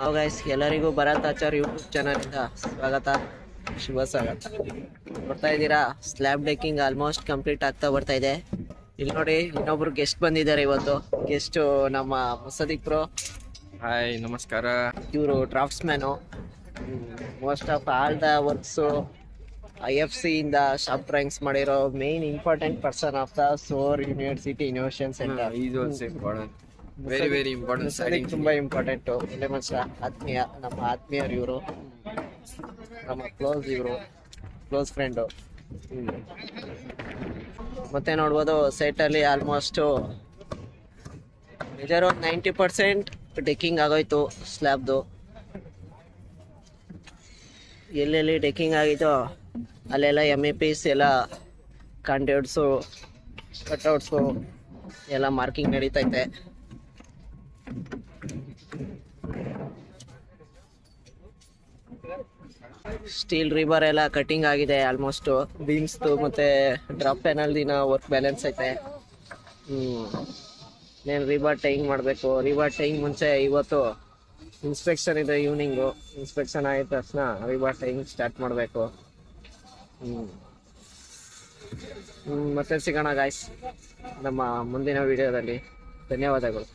Hello guys ಎಲ್ಲರಿಗೂ Bharat Achar YouTube ಚಾನಲಿಂದ ಸ್ವಾಗತ. ಶುಭ ಸ್ವಾಗತ. ನೋಡ್ತಾ ಇದ್ದೀರಾ? ಸ್ಲ್ಯಾಬ್ ಡೇಕಿಂಗ್ ಆಲ್ಮೋಸ್ಟ್ ಕಂಪ್ಲೀಟ್ ಆಗ್ತಾ ಬರ್ತಾ ಇದೆ. ಇಲ್ಲಿ ನೋಡಿ ಇನ್ನೊಬ್ರು ಗೆಸ್ಟ್ ಬಂದಿದ್ದಾರೆ ಇವತ್ತು. ಗೆಸ್ಟ್ ನಮ್ಮ ಮುಸದಿಕ್ ಪ್ರೋ ಹಾಯ್ ನಮಸ್ಕಾರ. ಇವರು draftsman most of all the works I F C ಇಂದ ಶಾಪ್ ಡ್ರಾಯಿಂಗ್ಸ್ ಮಾಡಿರೋ main important person of the ಸೋರ್ university innovation centre ಇದು ವೆರಿ ವೆರಿ ಇಂಪಾರ್ಟೆಂಟ್ ಸೈಡಿಂಗ್ ತುಂಬಾ ಇಂಪಾರ್ಟೆಂಟ್ ಎಲಿಮೆಂಟ್ಸ್ ಆತ್ಮೀಯ ನಮ್ಮ ಆತ್ಮೀಯರು ಇವರು. ನಮ್ಮ ಕ್ಲೋಸ್ ಇವರು ಕ್ಲೋಸ್ ಫ್ರೆಂಡು ಮತ್ತೆ ನೋಡ್ಬೋದು ಸೈಟಲ್ಲಿ ಅಲ್ಲಿ ಆಲ್ಮೋಸ್ಟ್ ಇದರ ಒಂದು ನೈಂಟಿ ಪರ್ಸೆಂಟ್ ಡೆಕ್ಕಿಂಗ್ ಆಗೋಯ್ತು ಸ್ಲ್ಯಾಬ್ದು ಎಲ್ಲೆಲ್ಲಿ ಡೆಕ್ಕಿಂಗ್ ಆಗಿತ್ತು ಅಲ್ಲೆಲ್ಲ ಎಂ ಎ ಪಿಸ್ ಎಲ್ಲ ಕಾಂಟ್ಯೂಟ್ಸು ಕಟ್ಔಟ್ಸು ಎಲ್ಲ ಮಾರ್ಕಿಂಗ್ ನಡೀತೈತೆ. ಸ್ಟೀಲ್ ರಿಬರ್ ಎಲ್ಲ ಕಟಿಂಗ್ ಆಗಿದೆ ಆಲ್ಮೋಸ್ಟ್ ಬೀಮ್ಸ್ ಮತ್ತೆ ಡ್ರಾಪ್ ಪ್ಯಾನಲ್ ದಿನ ವರ್ಕ್ ಬ್ಯಾಲೆನ್ಸ್ ಐತೆ. ಹ್ಮ್. ರಿಬರ್ ಟೈಂಗ್ ಮಾಡಬೇಕು? ರಿಬರ್ ಟೈಂಗ್ ಮುಂಚೆ ಇವತ್ತು ಇನ್ಸ್ಪೆಕ್ಷನ್ ಇದೆ ಈವ್ನಿಂಗು ಇನ್ಸ್ಪೆಕ್ಷನ್ ಆಗಿದ ತಕ್ಷಣ ರಿಬರ್ ಟೈಯಿಂಗ್ ಸ್ಟಾರ್ಟ್ ಮಾಡಬೇಕು. ಹ್ಞೂ ಮತ್ತೆ ಸಿಗೋಣ ಗಾಯ್ಸ್ ನಮ್ಮ ಮುಂದಿನ ವಿಡಿಯೋದಲ್ಲಿ ಧನ್ಯವಾದಗಳು.